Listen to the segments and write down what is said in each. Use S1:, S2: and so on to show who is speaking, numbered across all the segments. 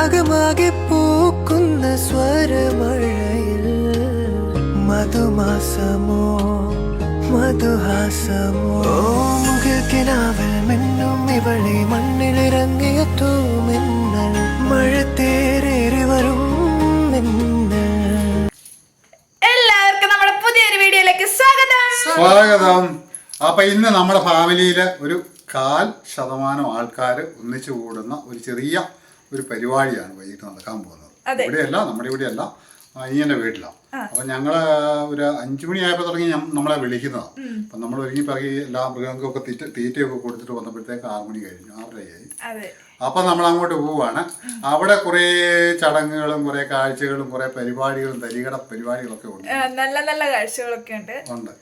S1: രാഗമാകെ പൂക്കുന്ന സ്വരമഴയിൽ മധുമാസമോ മധുഹാസമോ. മുഖക്കിനാവൽ മിന്നും ഇവളെ മണ്ണിലിറങ്ങിയ തൂമിന്നൽ മഴ തേരേറി വരും
S2: എല്ലാവർക്കും നമ്മുടെ പുതിയൊരു വീഡിയോയിലേക്ക് സ്വാഗതം.
S3: സ്വാഗതം. അപ്പൊ ഇന്ന് നമ്മുടെ ഫാമിലിയിലെ ഒരു കാൽ ശതമാനം ആൾക്കാർ ഒന്നിച്ചു കൂടുന്ന ഒരു ചെറിയ ഒരു പരിപാടിയാണ് വൈകിട്ട് നടക്കാൻ പോകുന്നത്. ഇവിടെയല്ല നമ്മുടെ ഇവിടെയല്ല അനിയന്റെ വീട്ടിലാണ് അപ്പൊ ഞങ്ങൾ ഒരു അഞ്ചു മണിയായപ്പോൾ തുടങ്ങി നമ്മളെ വിളിക്കുന്നതാണ് അപ്പൊ നമ്മൾ ഒരുങ്ങി പറകി എല്ലാ മൃഗങ്ങൾക്കൊക്കെ തീറ്റ തീറ്റയൊക്കെ കൊടുത്തിട്ട് വന്നപ്പോഴത്തേക്ക് ആറു മണി കഴിഞ്ഞു ആറരയായി. അപ്പൊ നമ്മൾ അങ്ങോട്ട് പോവാണ്. അവിടെ കുറേ ചടങ്ങുകളും കുറേ കാഴ്ചകളും കുറേ പരിപാടികളും തരികട പരിപാടികളൊക്കെ ഉണ്ട്.
S2: നല്ല നല്ല കാഴ്ചകളൊക്കെ ഉണ്ട്.
S3: ഉണ്ട്.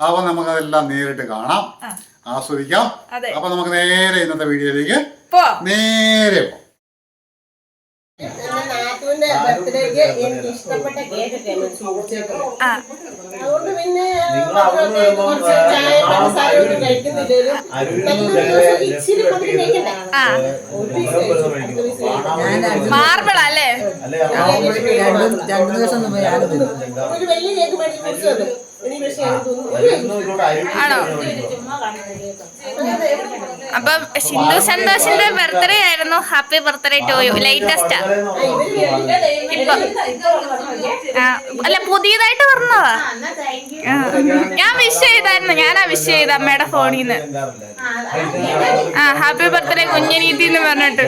S3: അപ്പം നമുക്കതെല്ലാം നേരിട്ട് കാണാം ആസ്വദിക്കാം. അപ്പം നമുക്ക് നേരെ ഇന്നത്തെ വീഡിയോയിലേക്ക് നേരെ പോകാം
S4: എന്റെ നാത്തൂന്റെ ബർത്ത്ഡേക്ക് എനിക്ക് ഇഷ്ടപ്പെട്ട അതുകൊണ്ട് പിന്നെ കുറച്ച് ചായ കഴിക്കുന്നില്ലേലും ഇച്ചിരി മധുരം കഴിക്കണ്ടേ
S2: മാർബിൾ അല്ലേ.
S4: ഒരു വലിയ കേക്ക് മേടിച്ച് കുറിച്ച്
S2: ആണോ? അപ്പം സിന്ധു സന്തോഷിന്റെ ബർത്ത്ഡേ ആയിരുന്നു. ഹാപ്പി ബർത്ത്ഡേ ടു യു ലേറ്റസ്റ്റാ ഇപ്പൊ. അല്ല പുതിയതായിട്ട് പറഞ്ഞതാ ആ, ഞാൻ വിഷ് ചെയ്തായിരുന്നു. ഞാനാ വിഷ് ചെയ്ത അമ്മയുടെ ഫോണിൽ നിന്ന് ആ ഹാപ്പി ബർത്ത്ഡേ കുഞ്ഞനീതി എന്ന് പറഞ്ഞിട്ട്.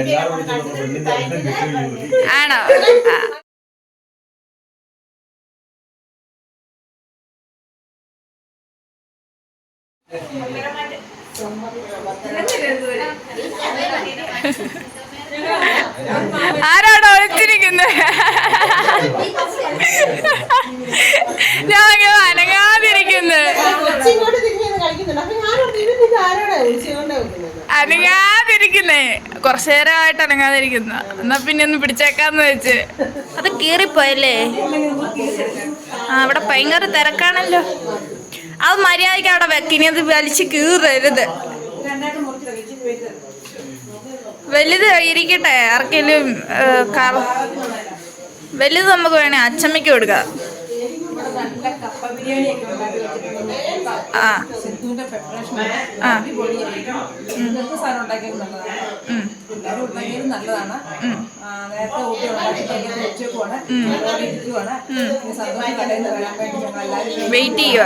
S2: ആണോ? ഇത് ഒളിച്ചിരിക്കുന്നത് ഞാൻ അനങ്ങാതിരിക്കുന്നത് അനങ്ങാതിരിക്കുന്നേ. കുറച്ചു നേരമായിട്ട് അനങ്ങാതിരിക്കുന്ന. എന്നാ പിന്നെ ഒന്ന് പിടിച്ചേക്കാന്ന് വെച്ച്. അത് കീറിപ്പോയല്ലേ? ആ അവിടെ ഭയങ്കര തിരക്കാണല്ലോ. അത് മര്യാദയ്ക്ക് അവിടെ വെക്കിനി അത് വലിച്ചു കീറരുത്. വലുത് ഇരിക്കട്ടെ ആർക്കെങ്കിലും വലുത് നമുക്ക് വേണേ അച്ചമ്മയ്ക്ക് കൊടുക്കാം. ആ.
S5: സിദ്ധുവിന്റെ പ്രിപ്പറേഷൻ സാധനം ഉണ്ടാക്കിയത് നല്ലതാണ്. എല്ലാവരും ഉണ്ടാക്കിയത് നല്ലതാണ്. നേരത്തെ ഊട്ടി ഉണ്ടാക്കിയിട്ട് ഉച്ചക്കുമാണ് ഇരിക്കുവാണ്. സന്തോഷം കടയിൽ നിന്ന് വരാൻ വേണ്ടി ഞങ്ങൾ എല്ലാവരും
S2: വെയിറ്റ് ചെയ്യുക.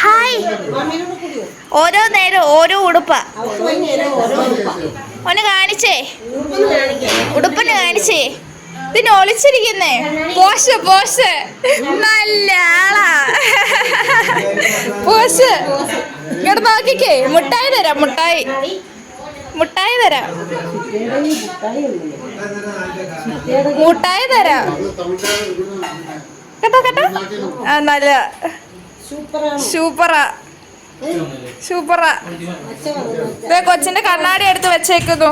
S2: ഹായ് ഓരോ നേരം ഓരോ ഉടുപ്പ. ഒന്ന് കാണിച്ചേ.
S4: ഉടുപ്പൊന്ന്
S2: ഉടുപ്പിന് കാണിച്ചേ. ഇതിന് ഒളിച്ചിരിക്കുന്നേ പോഷ് പോഷ്. നല്ല പോഷ് ഇങ്ങോട്ട് നോക്കിക്കേ. മുട്ടായി തരാം മുട്ടായി. മുട്ടായി തരാം. മുട്ടായി തരാം. കേട്ടോ കേട്ടോ? ആ നല്ല. സൂപ്പറാ. സൂപ്പറാ. കൊച്ചിന്റെ കണ്ണാടി എടുത്ത് വെച്ചേക്കുന്നു.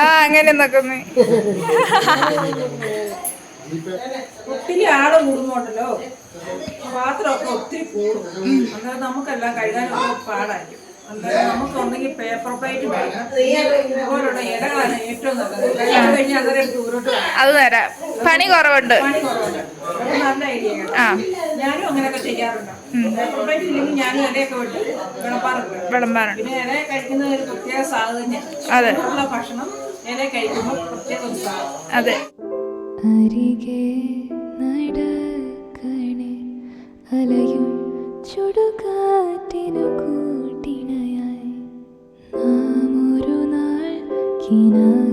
S2: ആ അങ്ങനെ നോക്കുന്നു.
S5: ഒത്തിരി ആൾ കൂടുന്നുണ്ടല്ലോ. പാത്രമൊക്കെ ഒത്തിരി കൂടും. അന്നേരം നമുക്കെല്ലാം കഴുകാനൊക്കെ പാടായിരിക്കും. അന്നേരം നമുക്ക് ഒന്നെങ്കിൽ പേപ്പർ പ്ലേറ്റ് ഇടകളാണ് ഇലകളാണ് ഏറ്റവും നല്ലത്. കഴിഞ്ഞാൽ അന്നേരം ദൂരോട്ട്.
S2: അത് തരാം. പണി കുറവുണ്ട്.
S5: പണി കുറവുണ്ട്. നല്ല ഐഡിയ
S2: ആ.
S5: ഞാനും അങ്ങനെയൊക്കെ ചെയ്യാറുണ്ട്. ഇല്ലെങ്കിൽ ഞാനും ഇലയൊക്കെ വിട്ട് വിളമ്പാറുണ്ട്.
S2: വിളമ്പാറുണ്ട്.
S5: പിന്നെ ഇല കഴിക്കുന്നത് ഒരു പ്രത്യേക സാധനം
S2: അതെ.
S5: ഉള്ള ഭക്ഷണം ഇല കഴിക്കുമ്പോൾ പ്രത്യേക ഒരു സാധനം
S2: അതെ.
S6: അരികെ നടക്കണേ അലയും ചുടുകാറ്റിനു കൂട്ടിണയായി. നാം ഒരു നാൾ കിനാക്കുടിലിൽ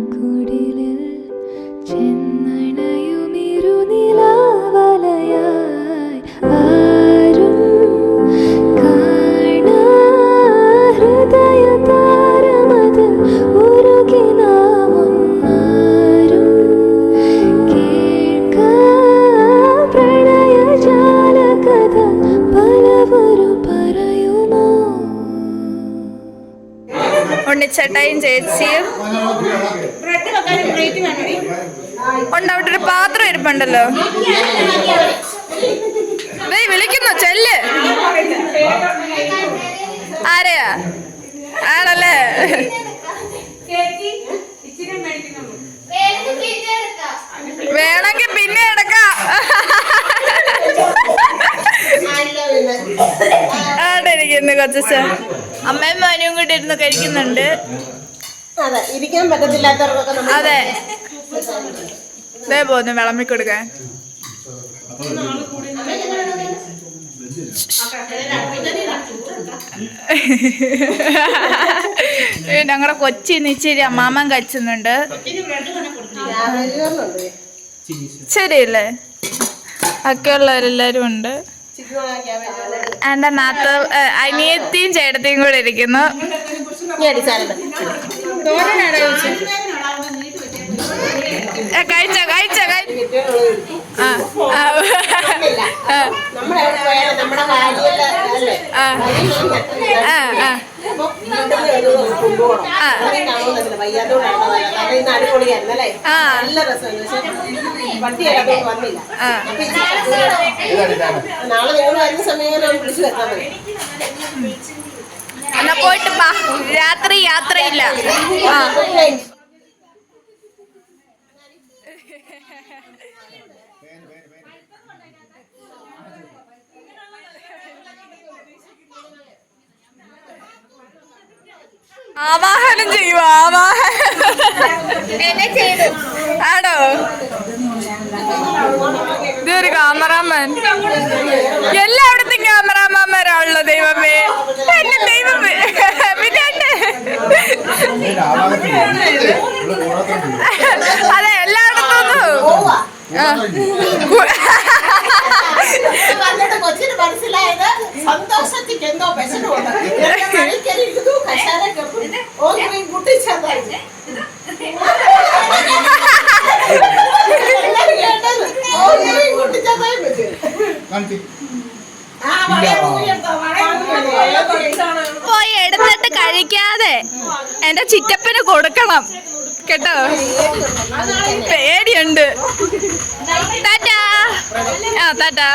S2: ഉണ്ണിച്ചേട്ടായും ചേച്ചിയും. ഉണ്ട് അവിടെ ഒരു പാത്രം ഇരിപ്പുണ്ടല്ലോ. വിളിക്കുന്നു ചെല്ല്. ആരെയാ? ആണല്ലേ? വേണമെങ്കിൽ പിന്നെ എടുക്കാം. ആടെ ഇരിക്കുന്നു കൊച്ചച്ച അമ്മയും മാനും കൂടി ഇരുന്ന് കഴിക്കുന്നുണ്ട്.
S4: അതെ ഇരിക്കാൻ പറ്റത്തില്ലാത്തവർക്കൊക്കെ നമ്മൾ
S2: അതെ. ദേ പോന്നു വിളമ്പി കൊടുക്കാൻ ഞങ്ങളുടെ കൊച്ചി ഇച്ചിരി അമ്മാമൻ കഴിച്ചുന്നുണ്ട്. ശരിയല്ലേ? ഒക്കെയുള്ളവരെല്ലാരും ഉണ്ട്. എന്റെ നാത്ത ഏ, അനിയത്തിയും ചേട്ടത്തിയും കൂടെ ഇരിക്കുന്നു. കഴിച്ചോ കഴിച്ചോ കഴിച്ചോ ആ ആ. ആ. എന്നാ പോയിട്ട് രാത്രി യാത്രയില്ല ആ ആവാഹനം ചെയ്യുക ആവാഹനം. ആടോ? ഇതൊരു ക്യാമറാമാൻ എല്ലായിടത്തും ക്യാമറാമാന്മാരാണല്ലോ ദൈവമേ. എന്റെ ദൈവമേ. പിന്നെ അതെ എല്ലായിടത്തും
S4: മനസ്സിലായത് സന്തോഷത്തിക്ക് എന്തോ
S2: പോയി എടുത്തിട്ട് കഴിക്കാതെ എന്റെ ചിറ്റപ്പന് കൊടുക്കണം. കേട്ടോ? പേടിയുണ്ട്. ആ ടാറ്റാ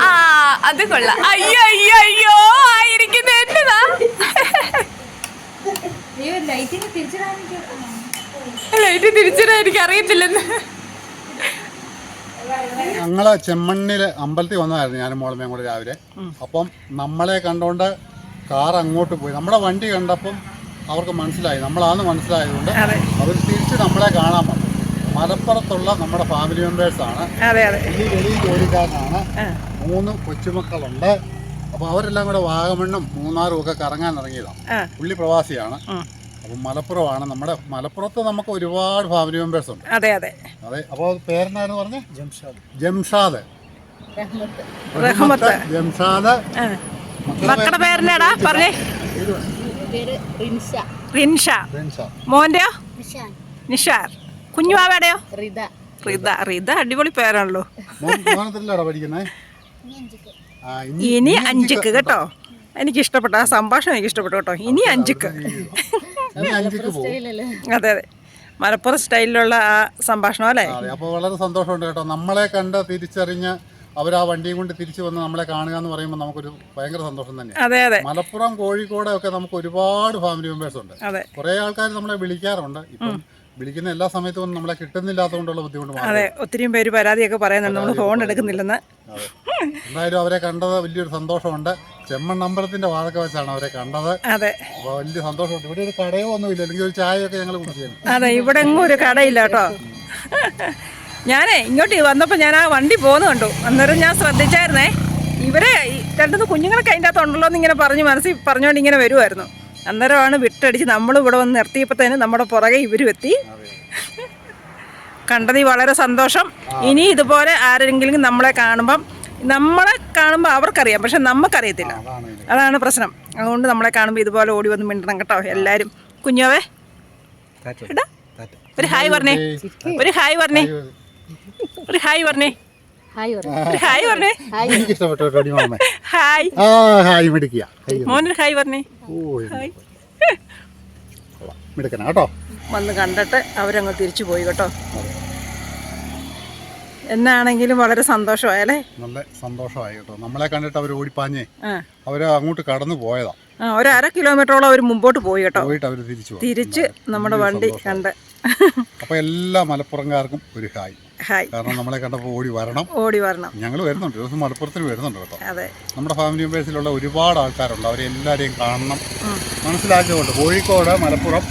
S2: ആ അത് കൊള്ളാം. അയ്യോ അയ്യോ അയ്യോ ആയിരിക്കുന്നു. എന്നതാ? ലൈറ്റ് തിരിച്ചിടാൻ എനിക്ക് അറിയത്തില്ലെന്ന്.
S3: ഞങ്ങൾ ചെമ്മണ്ണിൽ അമ്പലത്തിൽ വന്നതായിരുന്നു ഞാനും മോളമേയും കൂടെ രാവിലെ. അപ്പം നമ്മളെ കണ്ടോണ്ട് കാർ അങ്ങോട്ട് പോയി. നമ്മുടെ വണ്ടി കണ്ടപ്പം അവർക്ക് മനസ്സിലായി. നമ്മളാന്ന് മനസ്സിലായതുകൊണ്ട് അവർ തിരിച്ച് നമ്മളെ കാണാൻ വന്നു. മലപ്പുറത്തുള്ള നമ്മുടെ ഫാമിലി മെമ്പേഴ്സ് ആണ്. ഈ വലിയ ജോലിക്കാരനാണ്. മൂന്ന് കൊച്ചുമക്കളുണ്ട്. അപ്പോൾ അവരെല്ലാം കൂടെ വാഗമണ്ണും മൂന്നാറും ഒക്കെ കറങ്ങാൻ ഇറങ്ങിയതാണ് പുള്ളി പ്രവാസിയാണ്. അപ്പം മലപ്പുറമാണ്. നമ്മുടെ മലപ്പുറത്ത് നമുക്ക് ഒരുപാട് ഫാമിലി മെമ്പേഴ്സ് ഉണ്ട്.
S5: അതെ അതെ.
S3: അതെ അപ്പോൾ പേരെന്നായിരുന്നു പറഞ്ഞത് ജംഷാദ്. ജംഷാദ്.
S5: റഹ്മത്ത്.
S3: ജംഷാദ്.
S5: മക്കളുടെ പേരെന്നാടാ? പറഞ്ഞേ. റിൻഷ. മോന്റെയോ? നിഷാർ കുഞ്ഞുവാവേടെയോ റിത. റിത. അടിപൊളി പേരാണല്ലോ. ഇനി അഞ്ചുക്ക്. കേട്ടോ. എനിക്ക് ഇഷ്ടപ്പെട്ടു ആ സംഭാഷണം എനിക്ക് ഇഷ്ടപ്പെട്ടു കേട്ടോ. ഇനി അഞ്ചുക്ക്. അതെ അതെ. മലപ്പുറം സ്റ്റൈലിലുള്ള ആ സംഭാഷണം അല്ലേ?
S3: അതെ അപ്പോൾ വളരെ സന്തോഷമുണ്ട് കേട്ടോ. നമ്മളെ കണ്ട് തിരിച്ചറിഞ്ഞ് അവർ ആ വണ്ടിയും കൊണ്ട് തിരിച്ചു വന്ന് നമ്മളെ കാണുക എന്ന് പറയുമ്പോൾ നമുക്കൊരു ഭയങ്കര സന്തോഷം തന്നെ.
S5: അതെ അതെ.
S3: മലപ്പുറം കോഴിക്കോട് ഒക്കെ നമുക്ക് ഒരുപാട് ഫാമിലി മെമ്പേഴ്സ് ഉണ്ട്.
S5: അതെ.
S3: കുറേ ആൾക്കാർ നമ്മളെ വിളിക്കാറുണ്ട്. ഇപ്പം വിളിക്കുന്ന എല്ലാ സമയത്തും നമ്മളെ കിട്ടുന്നില്ലാത്തതുകൊണ്ടുള്ള ബുദ്ധിമുട്ട്
S5: അതെ ഒത്തിരിയും പേര് പരാതിയൊക്കെ പറയുന്നുണ്ട്. നമ്മൾ ഫോൺ എടുക്കുന്നില്ലെന്ന്.
S3: എന്തായാലും അവരെ കണ്ടത് വലിയൊരു സന്തോഷമുണ്ട്. ചെമ്മൺ നമ്പരത്തിന്റെ വാതൊക്കെ വെച്ചാണ് അവരെ കണ്ടത്.
S5: അതെ.
S3: വലിയ സന്തോഷമുണ്ട്. ഇവിടെ ഒരു കടയോ ഒന്നുമില്ല. അല്ലെങ്കിൽ ഒരു ചായയൊക്കെ ഞങ്ങൾ കുടിക്കുന്നു
S5: അതെ ഇവിടെ എങ്ങും ഒരു കടയില്ല കേട്ടോ. ഞാനേ ഇങ്ങോട്ട് വന്നപ്പോൾ ഞാൻ ആ വണ്ടി പോകുന്നു കണ്ടു. അന്നേരം ഞാൻ ശ്രദ്ധിച്ചായിരുന്നേ. ഇവരെ രണ്ടുന്ന് രണ്ടുമൂന്ന് കുഞ്ഞുങ്ങളൊക്കെ അതിന്റെ അകത്തുണ്ടല്ലോ എന്ന് ഇങ്ങനെ പറഞ്ഞ് മനസ്സിൽ പറഞ്ഞുകൊണ്ട് ഇങ്ങനെ വരുമായിരുന്നു അന്നേരമാണ് വിട്ടടിച്ച് നമ്മൾ ഇവിടെ വന്ന് നിർത്തിയപ്പോഴത്തേന് നമ്മുടെ പുറകെ ഇവരും എത്തി. കണ്ടതിൽ വളരെ സന്തോഷം. ഇനി ഇതുപോലെ ആരെങ്കിലും നമ്മളെ കാണുമ്പം നമ്മളെ കാണുമ്പോൾ അവർക്കറിയാം പക്ഷെ നമുക്കറിയത്തില്ല.
S3: അതാണ്
S5: പ്രശ്നം. അതുകൊണ്ട് നമ്മളെ കാണുമ്പോൾ ഇതുപോലെ ഓടി വന്ന് മിണ്ടണം കേട്ടോ എല്ലാവരും കുഞ്ഞോവേ ഒരു ഹായ് പറഞ്ഞേ. ഒരു ഹായ് പറഞ്ഞേ. ഒരു ഹായ് പറഞ്ഞേ. ഹായ് പറഞ്ഞേ.
S3: എനിക്ക് ഇഷ്ടപ്പെട്ടു കേട്ടോ അടി മോളമ്മേ
S5: ഹായ്.
S3: ആ ഹായ് മിടുക്കിയ. കൈ
S5: മോനൊരു ഹായ് പറഞ്ഞേ.
S3: ഓ ഹായ്. കൊള്ളാം. മിടുക്കനാ കേട്ടോ.
S5: വന്ന് കണ്ടിട്ട് അവരങ്ങ് തിരിച്ചു പോയി കേട്ടോ. എന്നാണെങ്കിലും വളരെ സന്തോഷമായല്ലേ
S3: നല്ല സന്തോഷമായി കേട്ടോ. നമ്മളെ കണ്ടിട്ട് അവർ ഓടിപ്പാഞ്ഞേ. അവർ അങ്ങോട്ട് കടന്നു പോയതാ.
S5: ഒരു അര കിലോമീറ്ററോളം അവർ മുമ്പോട്ട് പോയി കേട്ടോ.
S3: പോയിട്ട് അവർ തിരിച്ചു
S5: തിരിച്ച് നമ്മുടെ വണ്ടി കണ്ട്
S3: അപ്പോൾ എല്ലാ മലപ്പുറംകാർക്കും ഒരു ഹായ്.
S5: ഹായ്.
S3: കാരണം നമ്മളെ കണ്ടപ്പോൾ ഓടി വരണം.
S5: ഓടി വരണം.
S3: ഞങ്ങൾ വരുന്നുണ്ട്. ദിവസം മലപ്പുറത്തിന് വരുന്നുണ്ട് കേട്ടോ.
S5: അതെ.
S3: നമ്മുടെ ഫാമിലി മെമ്പേഴ്സിലുള്ള ഒരുപാട് ആൾക്കാരുണ്ട്. അവരെ എല്ലാവരെയും കാണണം. മനസ്സിലാക്കിയതുകൊണ്ട് കോഴിക്കോട് മലപ്പുറം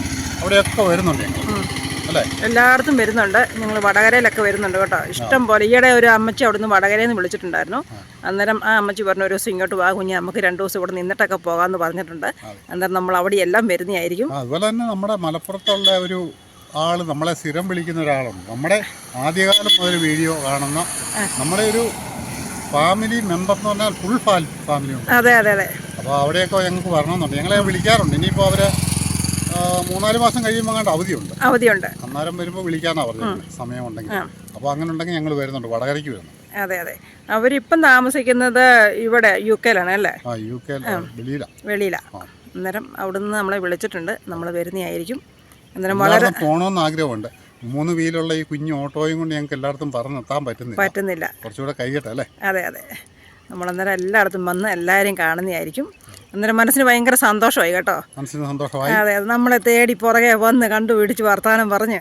S3: അവിടെയൊക്കെ വരുന്നുണ്ട് ഞങ്ങൾ അല്ലേ?
S5: എല്ലായിടത്തും വരുന്നുണ്ട്. ഞങ്ങൾ വടകരയിലൊക്കെ വരുന്നുണ്ട് കേട്ടോ. ഇഷ്ടം പോലെ. ഈയിടെ ഒരു അമ്മച്ചി അവിടുന്ന് വടകരയിൽ നിന്ന് വിളിച്ചിട്ടുണ്ടായിരുന്നു. അന്നേരം ആ അമ്മച്ചി പറഞ്ഞു ഒരു ദിവസം ഇങ്ങോട്ട് വാ കുഞ്ഞ്. നമുക്ക് രണ്ട് ദിവസം ഇവിടെ നിന്നിട്ടൊക്കെ പോകാമെന്ന് പറഞ്ഞിട്ടുണ്ട്. അന്നേരം നമ്മൾ അവിടെ എല്ലാം വരുന്നതായിരിക്കും
S3: അതുപോലെ തന്നെ നമ്മുടെ മലപ്പുറത്തുള്ള ഒരു ആൾ നമ്മളെ സ്ഥിരം വിളിക്കുന്ന ഒരാളുണ്ട്. നമ്മുടെ ആദ്യകാലം മുതൽ വീഡിയോ കാണുന്ന നമ്മുടെ ഒരു ഫാമിലി മെമ്പർ എന്ന് പറഞ്ഞാൽ ഫുൾ ഫാമിലി ഉണ്ട്.
S5: അതെ അതെ അതെ.
S3: അപ്പോൾ അവിടെയൊക്കെ ഞങ്ങൾക്ക് വരണമെന്നുണ്ട്. ഞങ്ങളെ വിളിക്കാറുണ്ട്. ഇനിയിപ്പോൾ അവരെ മൂന്നാൽ മാസം കഴിയുമ്പോൾ കണ്ട് അവധിയുണ്ട്.
S5: അവധിയുണ്ട്.
S3: അന്നേരം വരുമ്പോൾ വിളിക്കാന്നാ പറഞ്ഞത്. സമയമുണ്ടെങ്കിൽ. അപ്പോൾ അങ്ങനെ ഉണ്ടെങ്കിൽ ഞങ്ങൾ വരുന്നുണ്ട്. വടകരയ്ക്ക് വരുന്നു.
S5: അതെ അതെ. അവരിപ്പം താമസിക്കുന്നത് ഇവിടെ യു കെയിലാണ് അല്ലേ?
S3: ആ യു കെ വെളിയിലാണ്
S5: വെളിയിലാണ് അന്നേരം അവിടുന്ന് നമ്മളെ വിളിച്ചിട്ടുണ്ട്. നമ്മൾ വരുന്നതായിരിക്കും. അന്നേരം വളരെ
S3: പോകണമെന്ന് ആഗ്രഹമുണ്ട്. മൂന്ന് വീലുള്ള ഈ കുഞ്ഞു ഓട്ടോയും കൊണ്ട് ഞങ്ങൾക്ക് എല്ലായിടത്തും പറഞ്ഞെത്താൻ പറ്റുന്നില്ല.
S5: പറ്റുന്നില്ല.
S3: കുറച്ചുകൂടെ കഴിയട്ടെ അല്ലേ?
S5: അതെ അതെ. നമ്മളന്നേരം എല്ലായിടത്തും വന്ന് എല്ലാവരെയും കാണുന്നതായിരിക്കും. അന്നേരം മനസ്സിന് ഭയങ്കര സന്തോഷമായി കേട്ടോ.
S3: മനസ്സിന് സന്തോഷമായി.
S5: അതെ അത്. നമ്മളെ തേടി പുറകെ വന്ന് കണ്ടുപിടിച്ച് വർത്താനം പറഞ്ഞ്.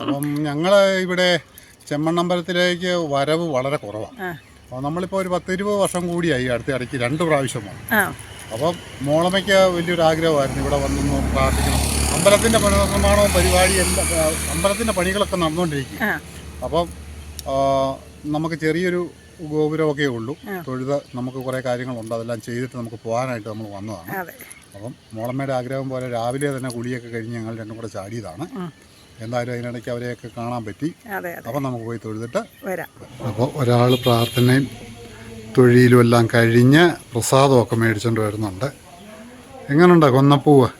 S3: അപ്പം ഞങ്ങൾ ഇവിടെ ചെമ്മണ്ണമ്പലത്തിലേക്ക് വരവ് വളരെ കുറവാണ് അപ്പോൾ നമ്മളിപ്പോൾ ഒരു പത്തിരുപത് വർഷം കൂടിയായി അടുത്ത ഇടയ്ക്ക് രണ്ട് പ്രാവശ്യം വന്നു.
S5: ആ.
S3: അപ്പം മോളമ്മയ്ക്ക് വലിയൊരു ആഗ്രഹമായിരുന്നു ഇവിടെ വന്നൊന്ന് പ്രാർത്ഥിക്കണം. അമ്പലത്തിന്റെ പുനർനിർമ്മാണവും പരിപാടി എല്ലാം അമ്പലത്തിന്റെ അമ്പലത്തിന്റെ പണികളൊക്കെ നടന്നുകൊണ്ടിരിക്കും അപ്പം നമുക്ക് ചെറിയൊരു ഗോപുരമൊക്കെ ഉള്ളൂ. തൊഴുത് നമുക്ക് കുറേ കാര്യങ്ങളുണ്ട്. അതെല്ലാം ചെയ്തിട്ട് നമുക്ക് പോകാനായിട്ട് നമ്മൾ വന്നതാണ്. അപ്പം മോളമ്മയുടെ ആഗ്രഹം പോലെ രാവിലെ തന്നെ കുളിയൊക്കെ കഴിഞ്ഞ് ഞങ്ങൾ രണ്ടും കൂടെ ചാടിയതാണ്. എന്തായാലും അതിനിടയ്ക്ക് അവരെയൊക്കെ കാണാൻ പറ്റി. അപ്പം നമുക്ക് പോയി തൊഴുതിട്ട്
S5: വരാം.
S3: അപ്പോൾ ഒരാൾ പ്രാർത്ഥനയും തൊഴിലും എല്ലാം കഴിഞ്ഞ് പ്രസാദമൊക്കെ മേടിച്ചുകൊണ്ട് വരുന്നുണ്ട്. എങ്ങനെയുണ്ടോ കൊന്നപ്പൂവ്?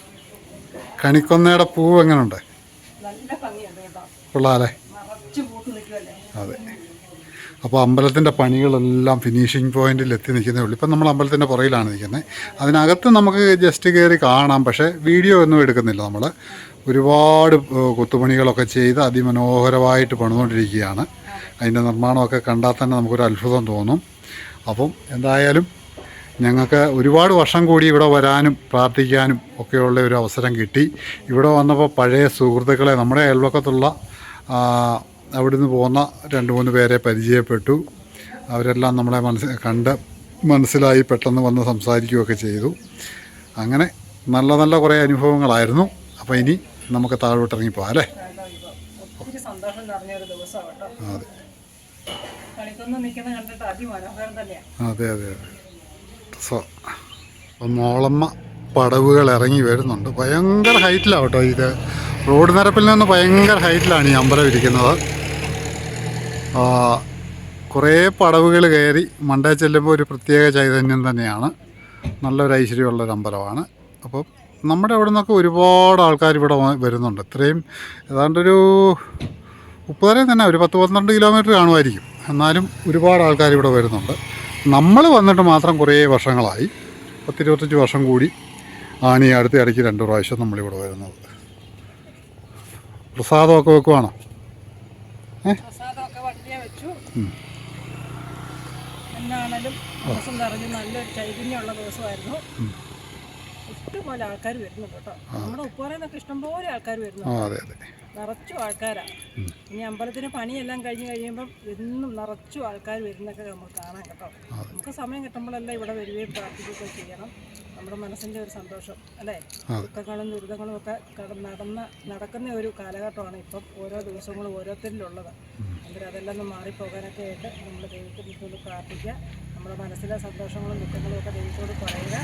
S3: കണിക്കൊന്നയുടെ പൂവ് എങ്ങനെയുണ്ട് കൊള്ളാല്ലേ? അതെ. അപ്പോൾ അമ്പലത്തിന്റെ പണികളെല്ലാം ഫിനിഷിംഗ് പോയിന്റിൽ എത്തി നിൽക്കുന്നേ ഉള്ളൂ. ഇപ്പം നമ്മൾ അമ്പലത്തിന്റെ പുറയിലാണ് നിൽക്കുന്നത് അതിനകത്ത് നമുക്ക് ജസ്റ്റ് കയറി കാണാം. പക്ഷേ വീഡിയോ ഒന്നും എടുക്കുന്നില്ല നമ്മൾ ഒരുപാട് കൊത്തുപണികളൊക്കെ ചെയ്ത് അതിമനോഹരമായിട്ട് പണിതുകൊണ്ടിരിക്കുകയാണ്. അതിന്റെ നിർമ്മാണമൊക്കെ കണ്ടാൽ തന്നെ നമുക്കൊരു അത്ഭുതം തോന്നും. അപ്പം എന്തായാലും ഞങ്ങൾക്ക് ഒരുപാട് വർഷം കൂടി ഇവിടെ വരാനും പ്രാർത്ഥിക്കാനും ഒക്കെയുള്ള ഒരു അവസരം കിട്ടി. ഇവിടെ വന്നപ്പോൾ പഴയ സുഹൃത്തുക്കളെ നമ്മുടെ അയൽവക്കത്തുള്ള അവിടുന്ന് പോകുന്ന രണ്ട് മൂന്ന് പേരെ പരിചയപ്പെട്ടു. അവരെല്ലാം നമ്മളെ മനസ്സ് കണ്ട് മനസ്സിലായി പെട്ടെന്ന് വന്ന് സംസാരിക്കുകയൊക്കെ ചെയ്തു. അങ്ങനെ നല്ല നല്ല കുറേ അനുഭവങ്ങളായിരുന്നു. അപ്പോൾ ഇനി നമുക്ക് താഴോട്ട് ഇറങ്ങിപ്പോവാം അല്ലേ? അതെ അതെ അതെ. സോ അപ്പം മോളമ്മ പടവുകൾ ഇറങ്ങി വരുന്നുണ്ട്. ഭയങ്കര ഹൈറ്റിലാണ് കേട്ടോ ഇത്. റോഡ് നിരപ്പിൽ നിന്ന് ഭയങ്കര ഹൈറ്റിലാണ് ഈ അമ്പലം ഇരിക്കുന്നത്. കുറേ പടവുകൾ കയറി മണ്ടേ ചെല്ലുമ്പോൾ ഒരു പ്രത്യേക ചൈതന്യം തന്നെയാണ്. നല്ലൊരു ഐശ്വര്യമുള്ളൊരു അമ്പലമാണ്. അപ്പോൾ നമ്മുടെ അവിടെ നിന്നൊക്കെ ഒരുപാട് ആൾക്കാർ ഇവിടെ വരുന്നുണ്ട്. ഇത്രയും ഏതാണ്ടൊരു ഉപ്പുതരം തന്നെ ഒരു പത്ത് പന്ത്രണ്ട് കിലോമീറ്റർ കാണുമായിരിക്കും. എന്നാലും ഒരുപാട് ആൾക്കാർ ഇവിടെ വരുന്നുണ്ട്. നമ്മൾ വന്നിട്ട് മാത്രം കുറേ വർഷങ്ങളായി. പത്തിരുപത്തഞ്ച് വർഷം കൂടി ആണ് ഈ അടുത്ത ഇടയ്ക്ക് രണ്ട് പ്രാവശ്യം നമ്മളിവിടെ വരുന്നത്. പ്രസാദമൊക്കെ വെക്കുവാണോ?
S5: ഏ? വണ്ടിയെ വെച്ചു. എന്നാണേലും ദിവസം നിറഞ്ഞ് നല്ലൊരു ചൈതന്യമുള്ള ദിവസമായിരുന്നു. ഇഷ്ടംപോലെ ആൾക്കാർ വരുന്നുണ്ട് കേട്ടോ. നമ്മുടെ ഉപ്പുറന്നൊക്കെ ഇഷ്ടംപോലെ ആൾക്കാർ
S3: വരുന്നു
S5: വരുന്നുണ്ട്.
S3: അതെ അതെ.
S5: നിറച്ചും ആൾക്കാരാണ് ഇനി അമ്പലത്തിന് പണിയെല്ലാം കഴിഞ്ഞ് കഴിയുമ്പം എന്നും നിറച്ചും ആൾക്കാർ വരുന്നൊക്കെ നമുക്ക് കാണാം കേട്ടോ. നമുക്ക് സമയം കിട്ടുമ്പോഴെല്ലാം ഇവിടെ വരികയും പ്രാർത്ഥിക്കുകയൊക്കെ ചെയ്യണം. നമ്മുടെ മനസ്സിന്റെ ഒരു സന്തോഷം അല്ലേ. ദുഃഖങ്ങളും ദുരിതങ്ങളും ഒക്കെ നടന്ന നടക്കുന്ന ഒരു കാലഘട്ടമാണ് ഇപ്പം ഓരോ ദിവസങ്ങളും ഓരോരുത്തരിലുള്ളത്. അന്നേരം അതെല്ലാം ഒന്ന് മാറിപ്പോകാനൊക്കെ ആയിട്ട് നമ്മൾ ദൈവത്തിൽ മുന്നോട്ട് പ്രാർത്ഥിക്കുക. നമ്മുടെ മനസ്സിലെ സന്തോഷങ്ങളും ദുഃഖങ്ങളും ഒക്കെ ദൈവത്തോട് പറയുക.